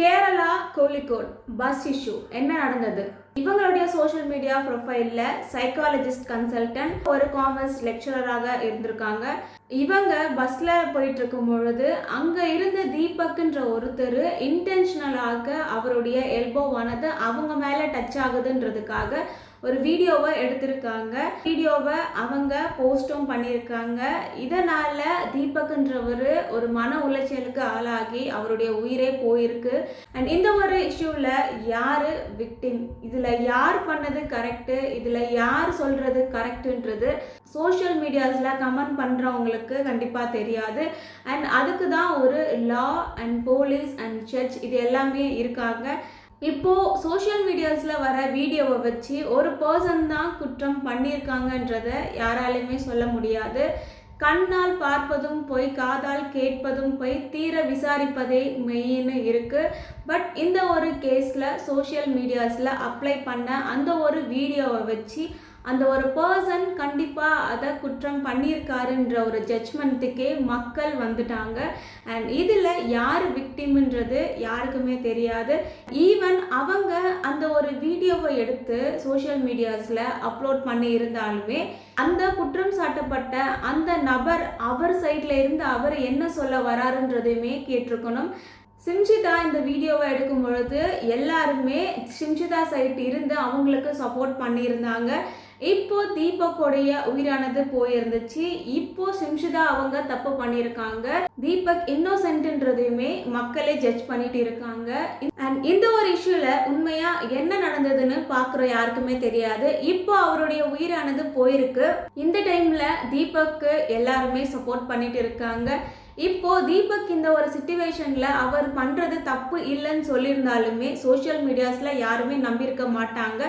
Kerala Kozhikode bus issue என்ன நடந்தது? இவங்களுடைய சோஷியல் மீடியா ப்ரொஃபைலில் சைக்காலஜிஸ்ட் கன்சல்டன்ட் ஒரு காமர்ஸ் லெக்சரராக இருந்திருக்காங்க. இவங்க பஸ்ஸில் போயிட்டு இருக்கும் பொழுது அங்கே இருந்த தீபக்ன்ற ஒருத்தர் இன்டென்ஷனலாக அவருடைய எல்போவானது அவங்க மேலே டச் ஆகுதுன்றதுக்காக ஒரு வீடியோவை எடுத்திருக்காங்க. வீடியோவை அவங்க போஸ்டும் பண்ணியிருக்காங்க. இதனால தீபக்ன்றவர் ஒரு மன உளைச்சலுக்கு ஆளாகி அவருடைய உயிரே போயிருக்கு. அண்ட் இந்த ஒரு இஷ்யூவில் யார் விக்டிம் இதில் யார் பண்ணது கரெக்டு இதில் யார் சொல்கிறது கரெக்டுன்றது சோஷியல் மீடியாஸில் கமெண்ட் பண்ணுறவங்களுக்கு கண்டிப்பாக தெரியாது. அண்ட் அதுக்கு தான் ஒரு law and police and church இது எல்லாமே இருக்காங்க. இப்போது சோஷியல் மீடியாஸில் வர வீடியோவை வச்சு ஒரு பர்சன் தான் குற்றம் பண்ணியிருக்காங்கன்றத யாராலையுமே சொல்ல முடியாது. கண்ணால் பார்ப்பதும் போய் காதால் கேட்பதும் போய் தீர விசாரிப்பதே மெயின்னு இருக்குது பட் இந்த ஒரு கேஸில் சோஷியல் மீடியாஸில் அப்ளை பண்ண அந்த ஒரு வீடியோவை வச்சு அந்த ஒரு பர்சன் கண்டிப்பாக அதை குற்றம் பண்ணியிருக்காருன்ற ஒரு ஜட்ஜ்மெண்ட்டுக்கே மக்கள் வந்துட்டாங்க. அண்ட் இதில் யார் விக்டிம்ன்றது யாருக்குமே தெரியாது. ஈவன் அவங்க அந்த ஒரு வீடியோவை எடுத்து சோஷியல் மீடியாஸில் அப்லோட் பண்ணி இருந்தாலுமே அந்த குற்றம் சாட்டப்பட்ட அந்த நபர் அவர் சைடில் இருந்து அவர் என்ன சொல்ல வராருன்றதையுமே கேட்டிருக்கணும். சிம்ஷிதா இந்த வீடியோவை எடுக்கும் பொழுது எல்லாருமே சிம்ஷிதா சைட் இருந்து அவங்களுக்கு சப்போர்ட் பண்ணியிருந்தாங்க. இப்போ தீபக்கோடைய உயிரானது போயிருந்துச்சு. இப்போ சிம்ஷிதா அவங்க தப்பு பண்ணியிருக்காங்க. தீபக் இன்னோசென்ட்ன்றதையுமே மக்களே ஜட்ஜ் பண்ணிட்டு இருக்காங்க. அண்ட் இந்த ஒரு இஷ்யூல உண்மையா என்ன நடந்ததுன்னு பாக்குற யாருக்குமே தெரியாது. இப்போ அவருடைய உயிரானது போயிருக்கு. இந்த டைம்ல தீபக்கு எல்லாருமே சப்போர்ட் பண்ணிட்டு இருக்காங்க. இப்போ தீபக் இந்த ஒரு சுச்சுவேஷன்ல அவர் பண்றது தப்பு இல்லைன்னு சொல்லியிருந்தாலுமே சோஷியல் மீடியாஸ்ல யாருமே நம்பியிருக்க மாட்டாங்க.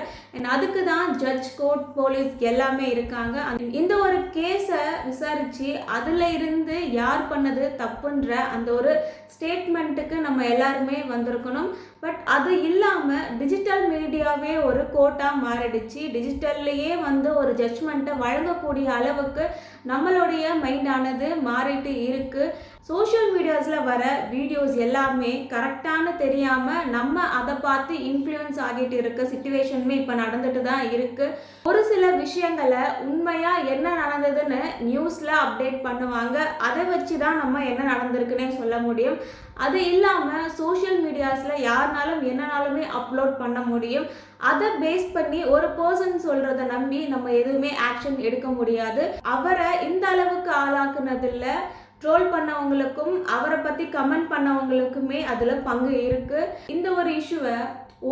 அதுக்கு தான் ஜட்ஜ் கோர்ட் போலீஸ் எல்லாமே இருக்காங்க. இந்த ஒரு கேஸை விசாரித்து அதில் இருந்து யார் பண்ணது தப்புன்ற அந்த ஒரு ஸ்டேட்மெண்ட்டுக்கு நம்ம எல்லாருமே வந்திருக்கணும். பட் அது இல்லாமல் டிஜிட்டல் மீடியாவே ஒரு கோட்டாக மாறிடுச்சு. டிஜிட்டல்லையே வந்து ஒரு ஜட்ஜ்மெண்ட்டை வழங்கக்கூடிய அளவுக்கு நம்மளுடைய மைண்டானது மாறிட்டு இருக்குது சோஷியல் மீடியாஸில் வர வீடியோஸ் எல்லாமே கரெக்டானு தெரியாமல் நம்ம அதை பார்த்து இன்ஃப்ளூயன்ஸ் ஆகிட்டு இருக்க சுச்சுவேஷனுமே இப்போ நடந்துட்டு தான் இருக்குது ஒரு சில விஷயங்களை உண்மையாக என்ன நடந்ததுன்னு நியூஸில் அப்டேட் பண்ணுவாங்க. அதை வச்சு தான் நம்ம என்ன நடந்திருக்குன்னே சொல்ல முடியும். அது இல்லாமல் சோஷியல் மீடியாஸில் யாருனாலும் என்னனாலுமே அப்லோட் பண்ண முடியும். அதை பேஸ் பண்ணி ஒரு பர்சன் சொல்கிறத நம்பி நம்ம எதுவுமே ஆக்ஷன் எடுக்க முடியாது. அவரை இந்த அளவுக்கு ஆளாக்குனதில்லை. ட்ரோல் பண்ணவங்களுக்கும் அவரை பற்றி கமெண்ட் பண்ணவங்களுக்குமே அதில் பங்கு இருக்குது இந்த ஒரு இஷ்யூவை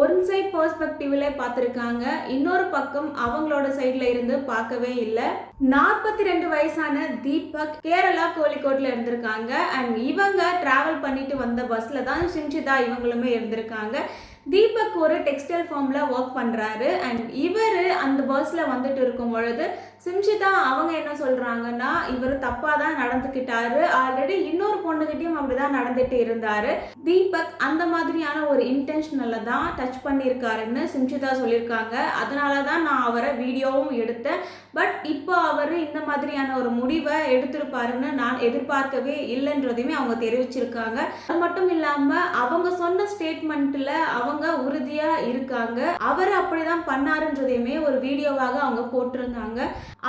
ஒன் சைட் பர்ஸ்பெக்டிவ்ல பார்த்துருக்காங்க. இன்னொரு பக்கம் அவங்களோட சைடில் இருந்து பார்க்கவே இல்லை. நாற்பத்தி ரெண்டு வயசான தீபக் கேரளா கோழிக்கோட்டில் இருந்திருக்காங்க. அண்ட் இவங்க டிராவல் பண்ணிட்டு வந்த பஸ்ஸில் தான் சிம்ஷிதா இவங்களுமே இருந்திருக்காங்க. தீபக் ஒரு டெக்ஸ்டைல் ஃபார்மில் ஒர்க் பண்ணுறாரு அண்ட் இவர் அந்த பஸ்ஸில் வந்துட்டு இருக்கும் பொழுது சிம்ஷிதா அவங்க என்ன சொல்கிறாங்கன்னா இவர் தப்பாக தான் நடந்துக்கிட்டாரு ஆல்ரெடி இன்னொரு பொண்ணுகிட்டையும் அப்படி தான் நடந்துட்டு இருந்தார். தீபக் அந்த மாதிரியான ஒரு இன்டென்ஷனில் தான் டச் பண்ணியிருக்காருன்னு சிம்ஷிதா சொல்லியிருக்காங்க. அதனால தான் நான் அவரை வீடியோவும் எடுத்தேன். பட் இப்போ அவர் இந்த மாதிரியான ஒரு முடிவை எடுத்திருப்பாருன்னு நான் எதிர்பார்க்கவே இல்லைன்றதையுமே அவங்க தெரிவிச்சிருக்காங்க. அது மட்டும் இல்லாமல் அவங்க சொன்ன ஸ்டேட்மெண்ட்டில் அவங்க உறுதியாக இருக்காங்க. அவர் அப்படிதான் பண்ணாருன்றதையுமே ஒரு வீடியோவாக அவங்க போட்டிருந்தாங்க.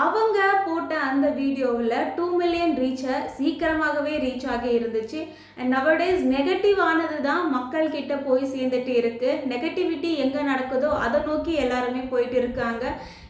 அவங்க போட்ட அந்த வீடியோவில் டூ மில்லியன் ரீச்சை சீக்கிரமாகவே ரீச் ஆகி இருந்துச்சு. அண்ட் நவடேஸ் நெகட்டிவ் ஆனது தான் மக்கள் கிட்ட போய் சேர்ந்துட்டு இருக்கு. நெகட்டிவிட்டி எங்கே நடக்குதோ அதை நோக்கி எல்லாருமே போயிட்டு இருக்காங்க.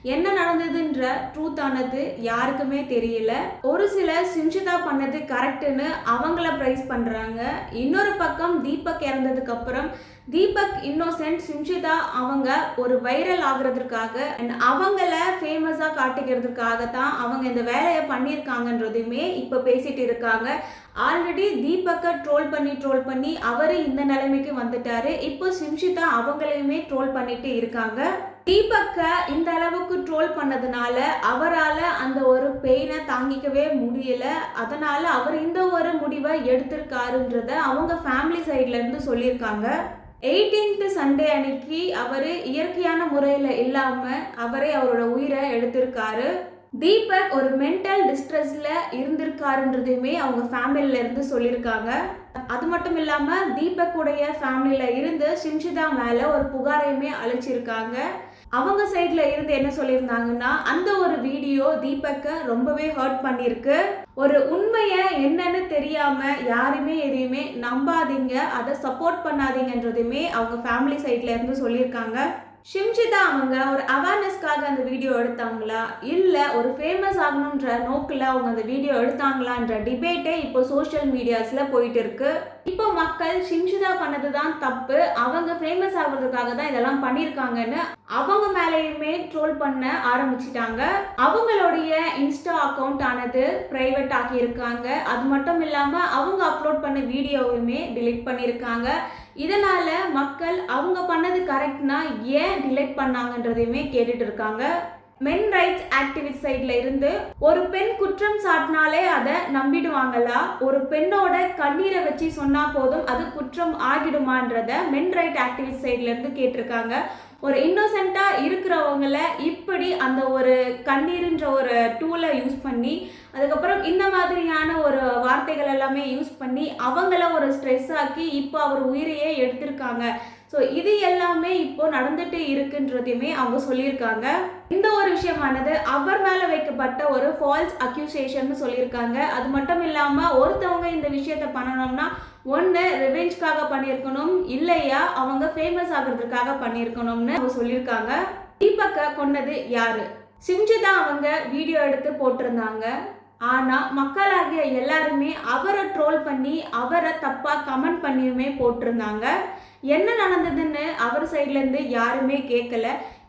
என்ன நடந்ததுன்ற ட்ரூத் ஆனது யாருக்குமே தெரியல. ஒரு சில சிம்ஷிதா பண்ணது கரெக்டுன்னு அவங்கள ப்ரைஸ் பண்ணுறாங்க இன்னொரு பக்கம் தீபக் இறந்ததுக்கு அப்புறம் தீபக் இன்னோசென்ட் சிம்ஷிதா அவங்க ஒரு வைரல் ஆகுறதுக்காக அண்ட் அவங்கள ஃபேமஸாக காட்டிக்கிறதுக்காக தான் அவங்க இந்த வேலையை பண்ணியிருக்காங்கன்றதுமே இப்போ பேசிட்டு இருக்காங்க. ஆல்ரெடி தீபக்கை ட்ரோல் பண்ணி ட்ரோல் பண்ணி அவர் இந்த நிலைமைக்கு வந்துட்டாரு. இப்போ சிம்ஷிதா அவங்களையுமே ட்ரோல் பண்ணிட்டு இருக்காங்க. தீபக்கை இந்த அளவுக்கு ட்ரோல் பண்ணதுனால அவரால் அந்த ஒரு பெயினை தாங்கிக்கவே முடியல. அதனால அவர் இந்த ஒரு முடிவை எடுத்திருக்காருன்றத அவங்க ஃபேமிலி சைட்லேருந்து சொல்லியிருக்காங்க. எயிட்டீன்த் சண்டே அன்னைக்கு அவர் இயற்கையான முறையில் இல்லாமல் அவரே அவரோட உயிரை எடுத்திருக்காரு. தீபக் ஒரு மென்டல் டிஸ்ட்ரெஸ்ல இருந்திருக்காருன்றதையுமே அவங்க ஃபேமிலியில இருந்து சொல்லியிருக்காங்க. அது மட்டும் இல்லாம தீபக் உடைய ஃபேமிலியில இருந்து சிம்ஷிதா மேல ஒரு புகாரையுமே அழிச்சிருக்காங்க அவங்க சைட்ல இருந்து என்ன சொல்லியிருந்தாங்கன்னா அந்த ஒரு வீடியோ தீபக்கை ரொம்பவே ஹர்ட் பண்ணியிருக்கு. ஒரு உண்மையை என்னன்னு தெரியாம யாருமே எதையுமே நம்பாதீங்க அதை சப்போர்ட் பண்ணாதீங்கன்றதுமே அவங்க ஃபேமிலி சைட்ல இருந்து சொல்லியிருக்காங்க. ஷிம்ஷிதா அவங்க ஒரு அவேர்னஸ்க்காக அந்த வீடியோ எடுத்தாங்களா? இல்லை ஒரு ஃபேமஸ் ஆகணுன்ற நோக்கில் அவங்க அந்த வீடியோ எடுத்தாங்களான்ற டிபேட்டே இப்போ சோஷியல் மீடியாஸில் போயிட்டு இருக்கு இப்போ மக்கள் ஷிம்ஷிதா பண்ணது தான் தப்பு. அவங்க ஃபேமஸ் ஆகுறதுக்காக தான் இதெல்லாம் பண்ணியிருக்காங்கன்னு அவங்க மேலேயுமே ட்ரோல் பண்ண ஆரம்பிச்சிட்டாங்க. அவங்களுடைய இன்ஸ்டா அக்கௌண்ட் ஆனது பிரைவேட் ஆக்கியிருக்காங்க அது மட்டும் இல்லாமல் அவங்க அப்லோட் பண்ண வீடியோவுமே டிலீட் பண்ணியிருக்காங்க. இதனால் மக்கள் அவங்க பண்ணது கரெக்ட்னா ஏன் டிலைட் பண்ணாங்கன்றதையுமே கேட்டுட்டு இருக்காங்க. மென் ரைட்ஸ் ஆக்டிவிஸ்ட் சைட்ல இருந்து ஒரு பெண் குற்றம் சாட்டினாலே அதை நம்பிடுவாங்களா? ஒரு பெண்ணோட கண்ணீரை வச்சு சொன்னா போதும் அது குற்றம் ஆகிடுமான்றத மென் ரைட் ஆக்டிவிஸ்ட் சைட்ல இருந்து கேட்டிருக்காங்க. ஒரு இன்னோசென்ட்டா இருக்கிறவங்கள இப்படி அந்த ஒரு கண்ணீருன்ற ஒரு டூலை யூஸ் பண்ணி அதுக்கப்புறம் இந்த மாதிரியான ஒரு வார்த்தைகள் எல்லாமே யூஸ் பண்ணி அவங்கள ஒரு ஸ்ட்ரெஸ் ஆக்கி இப்போ அவர் உயிரையே எடுத்திருக்காங்க. ஸோ இது எல்லாமே இப்போ நடந்துட்டு இருக்குன்றதையுமே அவங்க சொல்லியிருக்காங்க. இந்த ஒரு விஷயமானது அவர் மேலே வைக்கப்பட்ட ஒரு ஃபால்ஸ் அக்யூசேஷன் சொல்லியிருக்காங்க. அது மட்டும் இல்லாமல் ஒருத்தவங்க இந்த விஷயத்த பண்ணணும்னா ஒன்று ரிவெஞ்ச்காக பண்ணியிருக்கணும். இல்லையா அவங்க ஃபேமஸ் ஆகிறதுக்காக பண்ணியிருக்கணும்னு அவங்க சொல்லியிருக்காங்க. தீபக்கை கொன்னது யாரு? சிம்ஜிதா அவங்க வீடியோ எடுத்து போட்டிருந்தாங்க. ஆனால் மக்களாகிய எல்லாருமே அவரை ட்ரோல் பண்ணி அவரை தப்பாக கமெண்ட் பண்ணியுமே போட்டிருந்தாங்க. என்ன நடந்ததுன்னு அவர் சைட்லேருந்து யாருமே கேட்கல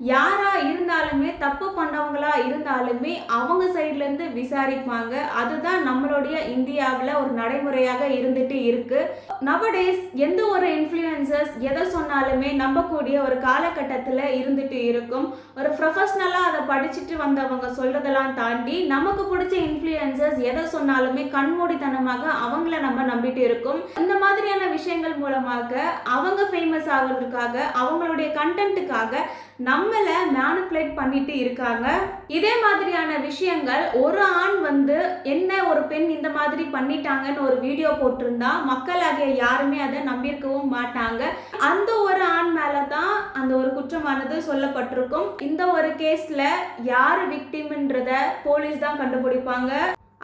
யாரா இருந்தாலுமே தப்பு பண்ணவங்களா இருந்தாலுமே அவங்க சைட்லேருந்து விசாரிப்பாங்க. அதுதான் நம்மளுடைய இந்தியாவில் ஒரு நடைமுறையாக இருந்துட்டு இருக்கு. நவடேஸ் எந்த ஒரு இன்ஃப்ளூயன்சர்ஸ் எதை சொன்னாலுமே நம்பக்கூடிய ஒரு காலகட்டத்தில் இருந்துட்டு இருக்கும். ஒரு ப்ரொஃபஷ்னலாக அதை படிச்சுட்டு வந்தவங்க சொல்றதெல்லாம் தாண்டி நமக்கு பிடிச்ச இன்ஃப்ளூயன்சர்ஸ் எதை சொன்னாலுமே கண்மூடித்தனமாக அவங்கள நம்ம நம்பிட்டு இருக்கும். இந்த மாதிரியான விஷயங்கள் மூலமாக அவங்க ஃபேமஸ் ஆகிறதுக்காக அவங்களுடைய கண்டென்ட்டுக்காக நம்மளை மேனிப்புலேட் பண்ணிட்டு இருக்காங்க. இதே மாதிரியான விஷயங்கள் ஒரு ஆண் வந்து என்ன ஒரு பெண் இந்த மாதிரி பண்ணிட்டாங்கன்னு ஒரு வீடியோ போட்டிருந்தா மக்களாகிய யாருமே அதை நம்பியிருக்கவும் மாட்டாங்க. அந்த ஒரு ஆண் மேலே தான் அந்த ஒரு குற்றமானது சொல்லப்பட்டிருக்கும். இந்த ஒரு கேஸில் யார் விக்டிம்ன்றத போலீஸ் தான் கண்டுபிடிப்பாங்க.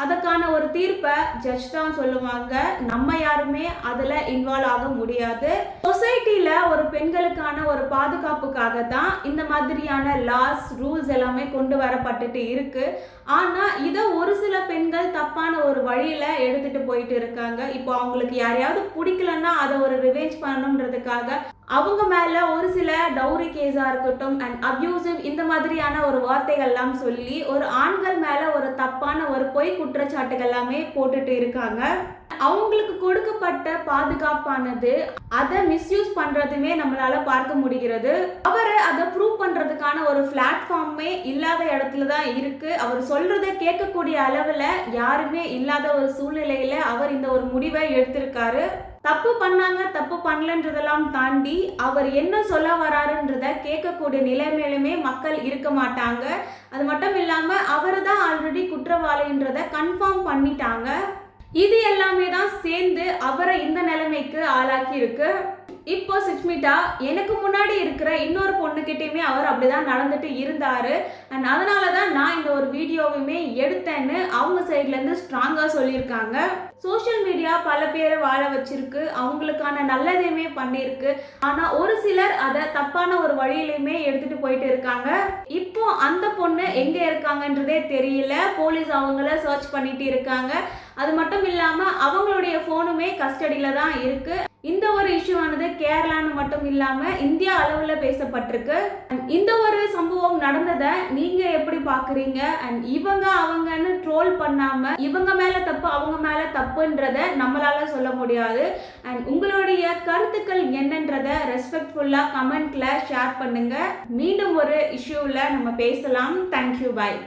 அதற்கான ஒரு தீர்ப்பை ஜட்ஜ் தான் சொல்லுவாங்க. நம்ம யாருமே அதில் இன்வால்வ் ஆக முடியாது. சொசைட்டியில் ஒரு பெண்களுக்கான ஒரு பாதுகாப்புக்காக தான் இந்த மாதிரியான லாஸ் ரூல்ஸ் எல்லாமே கொண்டு வரப்பட்டுட்டு இருக்கு. ஆனால் இதை ஒரு சில பெண்கள் தப்பான ஒரு வழியில் எடுத்துகிட்டு போயிட்டு இருக்காங்க. இப்போ அவங்களுக்கு யாரையாவது பிடிக்கலன்னா அதை ஒரு ரிவேஞ்ச் பண்ணணுன்றதுக்காக அவங்க மேல ஒரு சில டவுரி கேஸா இருக்கட்டும் அண்ட் அப்யூசிவ் இந்த மாதிரியான ஒரு வார்த்தைகள்லாம் சொல்லி ஒரு ஆண்கள் மேல ஒரு தப்பான ஒரு பொய் குற்றச்சாட்டுகள் எல்லாமே போட்டுட்டு இருக்காங்க. அவங்களுக்கு கொடுக்கப்பட்ட பாதுகாப்பானது அதை மிஸ்யூஸ் பண்றதுமே நம்மளால பார்க்க முடிகிறது. அவர் அதை ப்ரூவ் பண்றதுக்கான ஒரு பிளாட்ஃபார்மே இல்லாத இடத்துல தான் இருக்கு. அவர் சொல்கிறத கேட்கக்கூடிய அளவுல யாருமே இல்லாத ஒரு சூழ்நிலையில அவர் இந்த ஒரு முடிவை எடுத்திருக்காரு. தப்பு பண்ணாங்க தப்பு பண்ணலன்றதெல்லாம் தாண்டி அவர் என்ன சொல்ல வராருன்றத கேட்கக்கூடிய நிலைமையிலுமே மக்கள் இருக்க மாட்டாங்க. அது மட்டும் இல்லாமல் அவர் தான் ஆல்ரெடி குற்றவாளின்றத கன்ஃபார்ம் பண்ணிட்டாங்க. இது எல்லாமே தான் சேர்ந்து அவரை இந்த நிலைமைக்கு ஆளாக்கி இருக்கு இப்போ சுஷ்மிதா எனக்கு முன்னாடி இருக்கிற இன்னொரு பொண்ணுக்கிட்டேயுமே அவர் அப்படிதான் நடந்துட்டு இருந்தாரு. அண்ட் அதனால தான் நான் இந்த ஒரு வீடியோவுமே எடுத்தேன்னு அவங்க சைட்லேருந்து ஸ்ட்ராங்காக சொல்லியிருக்காங்க. சோஷியல் மீடியா பல பேரை வாழ வச்சிருக்கு. அவங்களுக்கான நல்லதையுமே பண்ணியிருக்கு. ஆனால் ஒரு சிலர் அதை தப்பான ஒரு வழியிலையுமே எடுத்துகிட்டு போயிட்டு இருக்காங்க. இப்போ அந்த பொண்ணு எங்கே இருக்காங்கன்றதே தெரியல. போலீஸ் அவங்கள சர்ச் பண்ணிட்டு இருக்காங்க. அது மட்டும் இல்லாமல் அவங்களுடைய ஃபோனுமே கஸ்டடியில் தான் இருக்குது இந்த ஒரு இஷ்யூவானது கேரளான்னு மட்டும் இல்லாமல் இந்தியா அளவில் பேசப்பட்டிருக்கு. இந்த ஒரு சம்பவம் நடந்ததை நீங்கள் எப்படி பார்க்குறீங்க அண்ட் இவங்க அவங்கன்னு ட்ரோல் பண்ணாமல் இவங்க மேலே தப்பு அவங்க மேலே தப்புன்றத நம்மளால் சொல்ல முடியாது. அண்ட் உங்களுடைய கருத்துக்கள் என்னன்றத ரெஸ்பெக்ட்ஃபுல்லாக கமெண்ட்டில் ஷேர் பண்ணுங்கள் மீண்டும் ஒரு இஷ்யூவில் நம்ம பேசலாம். Thank you bye